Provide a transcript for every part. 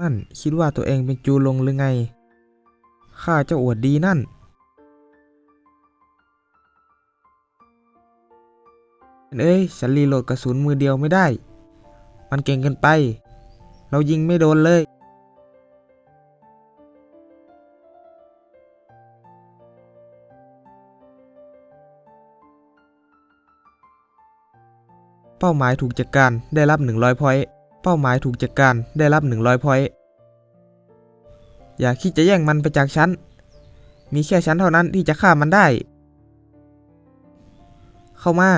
นั่นคิดว่าตัวเองเป็นจูลงหรือไง ข้าเจะอวดดีนั่น เอ้ย ฉันรีโหลดกระสุนมือเดียวไม่ได้ มันเก่งเกินไป เรายิงไม่โดนเลย เป้าหมายถูกจัดการได้รับ 100 พอยต์ เป้าหมายถูกจัดการได้รับ 100 พอยต์ อย่าคิดจะแย่งมันไปจากฉัน มีแค่ฉันเท่านั้นที่จะฆ่ามันได้ เข้ามา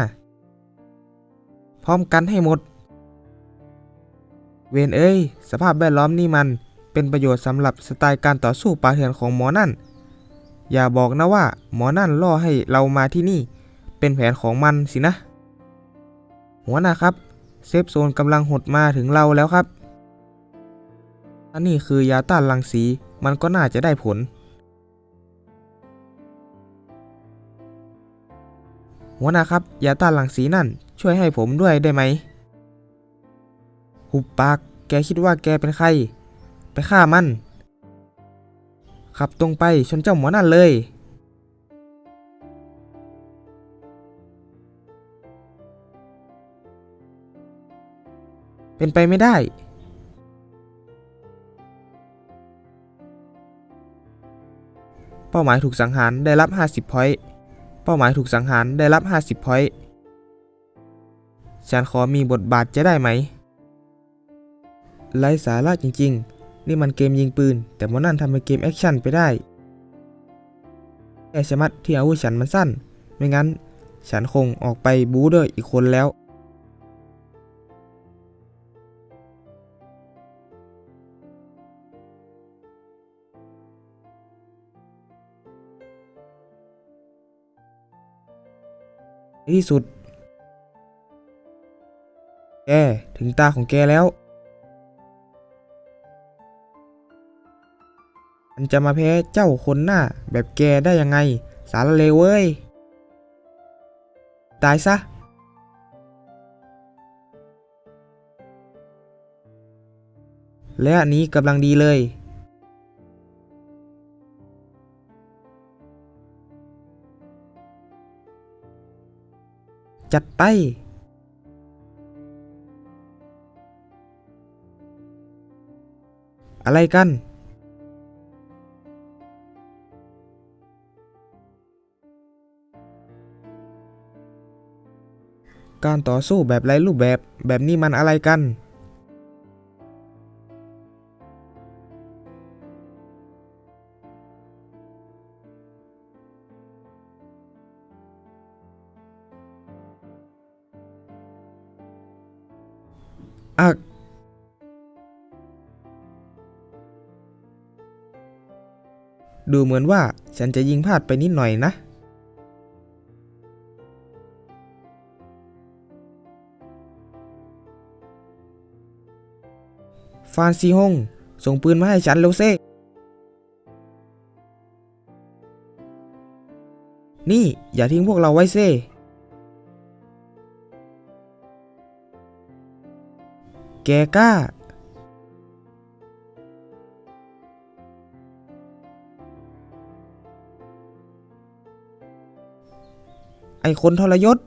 พร้อมกันให้หมด เวนเอ้ย สภาพแวดล้อมนี่มันเป็นประโยชน์สำหรับสไตล์การต่อสู้ป่าเถื่อนของหมอนั่น อย่าบอกนะว่า หมอนั่นล่อให้เรามาที่นี่ เป็นแผนของมันสินะ หัวหน้าครับ เซฟโซนกำลังหดมาถึงเราแล้วครับ อันนี้คือยาต้านรังสี มันก็น่าจะได้ผล หัวหน้าครับ ยาต้านรังสีนั่น ช่วยให้ผมด้วยได้ไหม หุบปาก แกคิดว่าแกเป็นใคร ไปฆ่ามัน ขับตรงไปชนเจ้าหมอนั่นเลย เป็นไปไม่ได้ เป้าหมายถูกสังหารได้รับ 50 พอยต์ เป้าหมายถูกสังหารได้รับ 50 พอยต์ ฉันขอมีบทบาทจะได้ไหม ไร้สาระจริงๆ นี่มันเกมยิงปืน แต่มอนั่นทำเป็นเกมแอคชั่นไปได้แค่ชะมัดที่อาวุธฉันมันสั้น ไม่งั้น ฉันคงออกไปบู๊ด้วยอีกคนแล้ว ที่สุด แก ถึงตาของแกแล้ว มันจะมาแพ้เจ้าคนหน้า แบบแกได้ยังไง สารเลวเว้ย ตายซะและอันนี้กำลังดีเลย จัดไปอะไรกัน การต่อสู้แบบไร้รูปแบบแบบนี้มันอะไรกัน ดูเหมือนว่าฉันจะยิงพลาดไปนิดหน่อยนะ ฟานซีฮง ส่งปืนมาให้ฉันเร็วเซ่ นี่อย่าทิ้งพวกเราไว้เซ่แกกล้า ไอคนทรยศ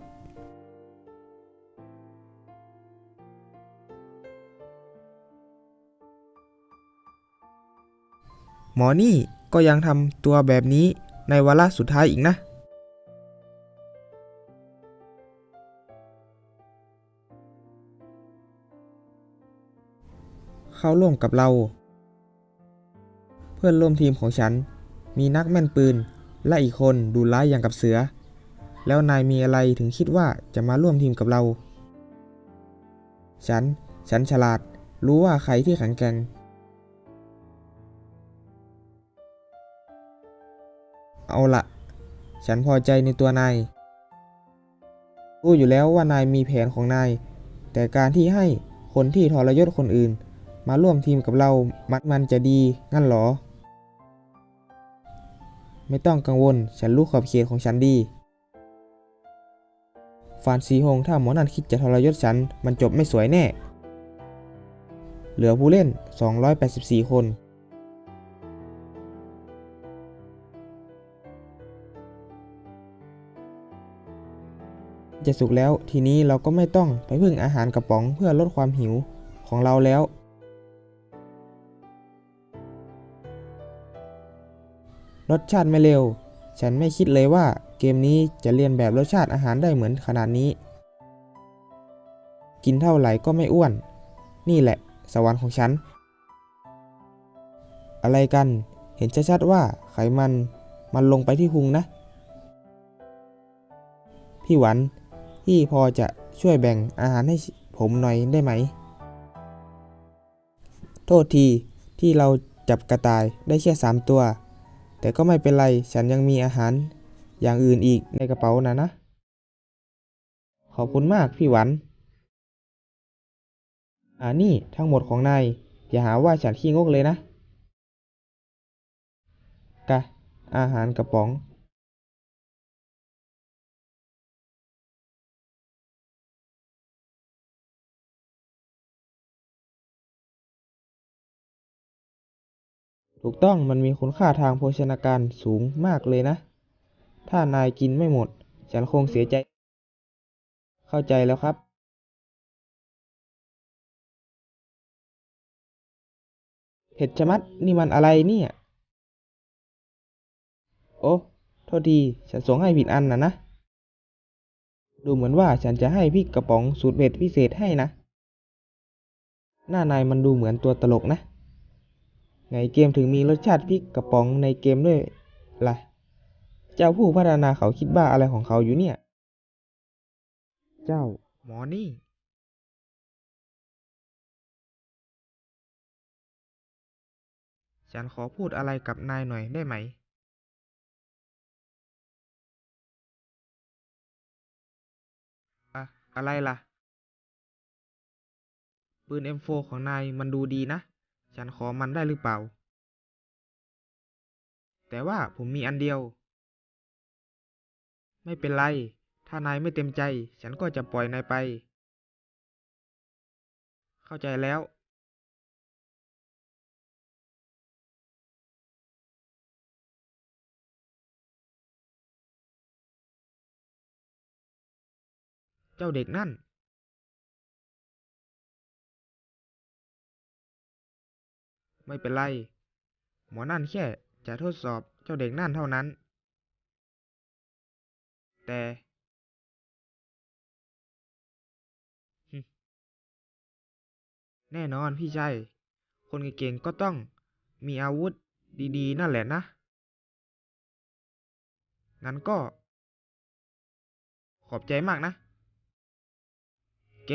หมอนี่ก็ยังทำตัวแบบนี้ในวาระสุดท้ายอีกนะ เข้าร่วมกับเรา เพื่อนร่วมทีมของฉัน มีนักแม่นปืน และอีกคนดูร้ายอย่างกับเสือ แล้วนายมีอะไรถึงคิดว่าจะมาร่วมทีมกับเรา ฉัน ฉันฉลาด รู้ว่าใครที่แข็งแกร่ง เอาละ ฉันพอใจในตัวนาย รู้อยู่แล้วว่านายมีแผนของนาย แต่การที่ให้คนที่ทรยศคนอื่น มาร่วมทีมกับเรา มันมันจะดี งั้นเหรอ ไม่ต้องกังวล ฉันรู้ขอบเขตของฉันดี ฟานซีฮงถ้าหมอนั่นคิดจะทรยศฉัน มันจบไม่สวยแน่ เหลือผู้เล่น 284 คน จะสุกแล้วทีนี้เราก็ไม่ต้องไปพึ่งอาหารกระป๋องเพื่อลดความหิวของเราแล้ว รสชาติไม่เร็ว ฉันไม่คิดเลยว่า เกมนี้จะเรียนแบบรสชาติอาหารได้เหมือนขนาดนี้ กินเท่าไหร่ก็ไม่อ้วน นี่แหละ สวรรค์ของฉัน อะไรกัน เห็นชัดๆว่าไขมันมันลงไปที่พุงนะ พี่หวัน พี่พอจะช่วยแบ่งอาหารให้ผมหน่อยได้ไหม โทษทีที่เราจับกระต่ายได้แค่สามตัว แต่ก็ไม่เป็นไร ฉันยังมีอาหาร อย่างอื่นอีกในกระเป๋านะนะ ขอบคุณมากพี่หวัน อ่านี่ทั้งหมดของนาย อย่าหาว่าฉันขี้งกเลยนะ กะ อาหารกระป๋องถูกต้องมันมีคุณค่าทางโภชนาการสูงมากเลยนะ ถ้านายกินไม่หมด ฉันคงเสียใจ เข้าใจแล้วครับเผ็ดชะมัดนี่มันอะไรเนี่ย โอ้โทษที ฉันส่งให้ผิดอันนะนะ ดูเหมือนว่าฉันจะให้พริกกระป๋องสูตรเผ็ดพิเศษให้นะ หน้านายมันดูเหมือนตัวตลกนะ ไงเกมถึงมีรสชาติพริกกระป๋องในเกมด้วยล่ะ เจ้าผู้พัฒนาเขาคิดบ้าอะไรของเขาอยู่เนี่ย เจ้าหมอนี่ฉันขอพูดอะไรกับนายหน่อยได้ไหม อะอะไรล่ะ ปืน M4 ของนายมันดูดีนะ ฉันขอมันได้หรือเปล่า แต่ว่าผมมีอันเดียว ไม่เป็นไร ถ้านายไม่เต็มใจ ฉันก็จะปล่อยนายไป เข้าใจแล้ว เจ้าเด็กนั่น ไม่เป็นไร หมอนั่นแค่จะทดสอบเจ้าเด็กนั่นเท่านั้น แต่ แน่นอนพี่ชายคนเก่งๆก็ต้องมีอาวุธดีๆ นั่นแหละนะ งั้นก็ ขอบใจมากนะ แก